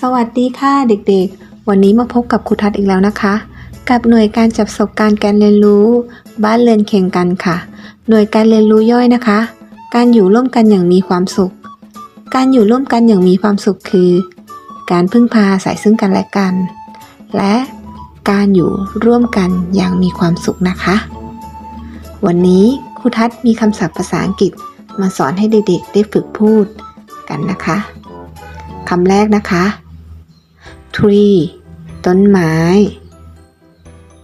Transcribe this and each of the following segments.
สวัสดีค่ะเด็กๆ วันนี้มาพบกับครูทัศน์อีกแล้วนะคะ กับหน่วยการจับประสบการณ์การเรียนรู้ บ้านเรือนเคียงกันค่ะ หน่วยการเรียนรู้ย่อยนะคะ การอยู่ร่วมกันอย่างมีความสุข การอยู่ร่วมกันอย่างมีความสุขคือ การพึ่งพาอาศัยซึ่งกันและกัน และการอยู่ร่วมกันอย่างมีความสุขนะคะ วันนี้ครูทัศน์มีคำศัพท์ภาษาอังกฤษมาสอนให้เด็กๆ ได้ฝึกพูดกันนะคะ คำแรกนะคะ tree ต้นไม้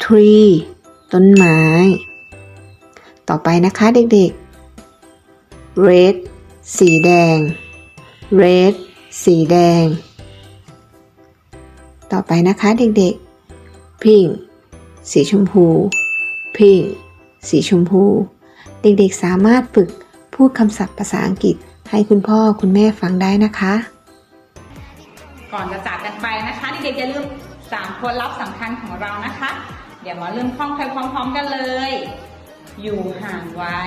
tree ต้นไม้ ต่อไปนะคะเด็กๆ red สีแดง red สีแดง ต่อไปนะคะเด็กๆ pink สีชมพู pink สีชมพู เด็กๆสามารถฝึกพูดคำศัพท์ภาษาอังกฤษให้คุณพ่อคุณแม่ฟังได้นะคะ ก่อนจะจากกันไปนะคะเด็กๆอย่าลืมสามคนลับสำคัญของเรานะคะ เดี๋ยวมาเริ่มท่องไปพร้อมๆกันเลย อยู่ห่างไว้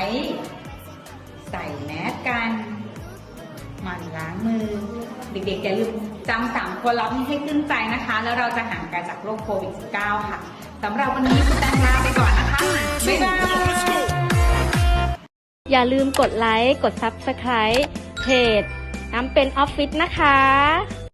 ใส่แมสกันหมั่นล้างมือ เด็กๆอย่าลืมจำสามคนลับนี้ให้ขึ้นใจนะคะ แล้วเราจะห่างไกลจากโรคโควิด -19 ค่ะสำหรับวันนี้คุณแตงลาไปก่อนนะคะบ๊ายบายอย่าลืมกดไลค์ กด Subscribe เพจน้ำเป็นออฟฟิศนะคะ